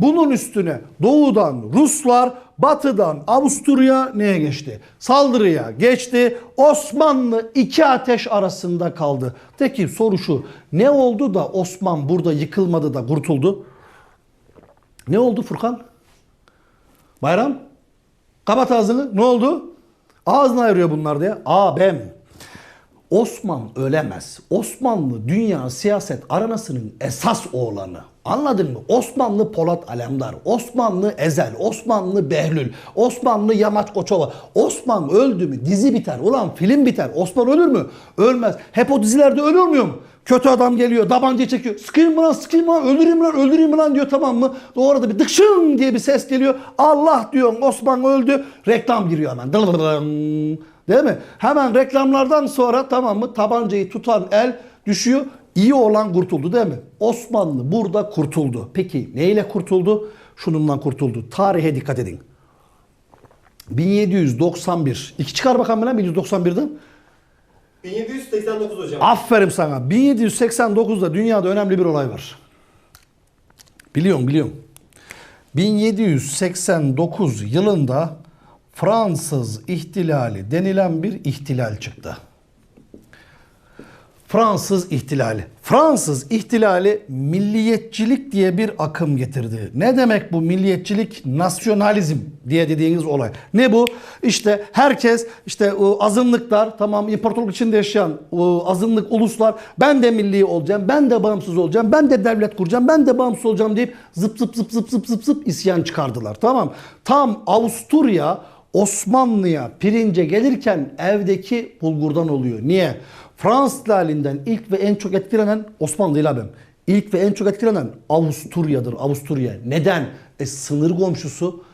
bunun üstüne doğudan Ruslar, batıdan Avusturya neye geçti? Saldırıya geçti. Osmanlı iki ateş arasında kaldı. Peki soru şu. Ne oldu da Osman burada yıkılmadı da kurtuldu? Ne oldu Furkan? Bayram? Kapat ağzını. Ne oldu? Ağzını ayırıyor bunlar diye. Abem. Osman ölemez. Osmanlı dünya siyaset aranasının esas oğlanı. Anladın mı? Osmanlı Polat Alemdar, Osmanlı Ezel, Osmanlı Behlül, Osmanlı Yamaç Koçova. Osman öldü mü dizi biter. Ulan film biter. Osman ölür mü? Ölmez. Hep o dizilerde ölür mu? Kötü adam geliyor, tabancayı çekiyor. Sıkayım mı lan, sıkayım lan, öldüreyim lan, öldüreyim lan diyor tamam mı? O arada bir dıkşın diye bir ses geliyor. Allah diyor Osman öldü. Reklam giriyor hemen. Değil mi? Hemen reklamlardan sonra tamam mı tabancayı tutan el düşüyor. İyi olan kurtuldu değil mi? Osmanlı burada kurtuldu. Peki neyle kurtuldu? Şununla kurtuldu. Tarihe dikkat edin. 1791. İki çıkar bakalım lan 1791'den. 1789 hocam. Aferin sana. 1789'da dünyada önemli bir olay var. Biliyorum biliyorum. 1789 yılında Fransız ihtilali denilen bir ihtilal çıktı. Fransız ihtilali. Fransız ihtilali milliyetçilik diye bir akım getirdi. Ne demek bu milliyetçilik? Nasyonalizm diye dediğiniz olay. Ne bu? İşte herkes işte azınlıklar tamam imparatorluk içinde yaşayan azınlık uluslar ben de milli olacağım, ben de bağımsız olacağım, ben de devlet kuracağım, ben de bağımsız olacağım deyip zıp zıp zıp zıp zıp zıp zıp isyan çıkardılar. Tamam. Tam Avusturya Osmanlı'ya pirince gelirken evdeki bulgurdan oluyor. Niye? Fransız halinden ilk ve en çok etkilenen Osmanlı değil abim. İlk ve en çok etkilenen Avusturya'dır. Avusturya. Neden? E sınır komşusu.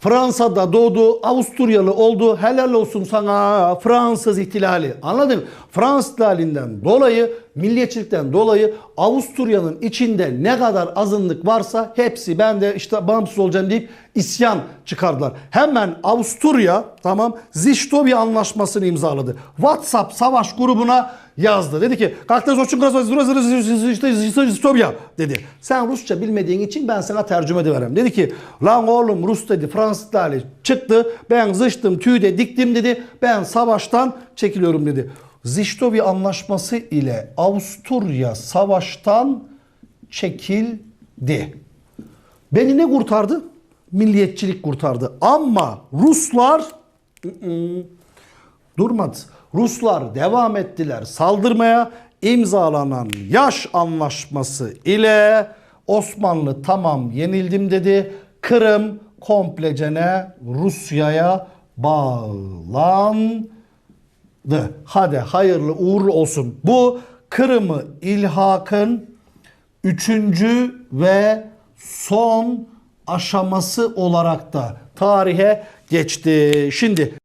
Fransa'da doğdu, Avusturyalı oldu. Helal olsun sana Fransız ihtilali. Anladın? mı? Fransız ihtilalinden dolayı, milliyetçilikten dolayı Avusturya'nın içinde ne kadar azınlık varsa hepsi ben de işte bağımsız olacağım deyip isyan çıkardılar. Hemen Avusturya tamam Ziştobi anlaşmasını imzaladı. WhatsApp savaş grubuna yazdı. Dedi ki dedi. Sen Rusça bilmediğin için ben sana tercüme de verem. Dedi ki lan oğlum Rus dedi Fransız hali çıktı. Ben zıştım tüyde diktim dedi. Ben savaştan çekiliyorum dedi. Ziştobi anlaşması ile Avusturya savaştan çekildi. Beni ne kurtardı? Milliyetçilik kurtardı. Ama Ruslar ı-ı, durmadı. Ruslar devam ettiler saldırmaya. İmzalanan yaş anlaşması ile Osmanlı tamam yenildim dedi. Kırım komplecene Rusya'ya bağlandı. Hadi hayırlı uğurlu olsun. Bu Kırım'ı ilhakın üçüncü ve son aşaması olarak da tarihe geçti. Şimdi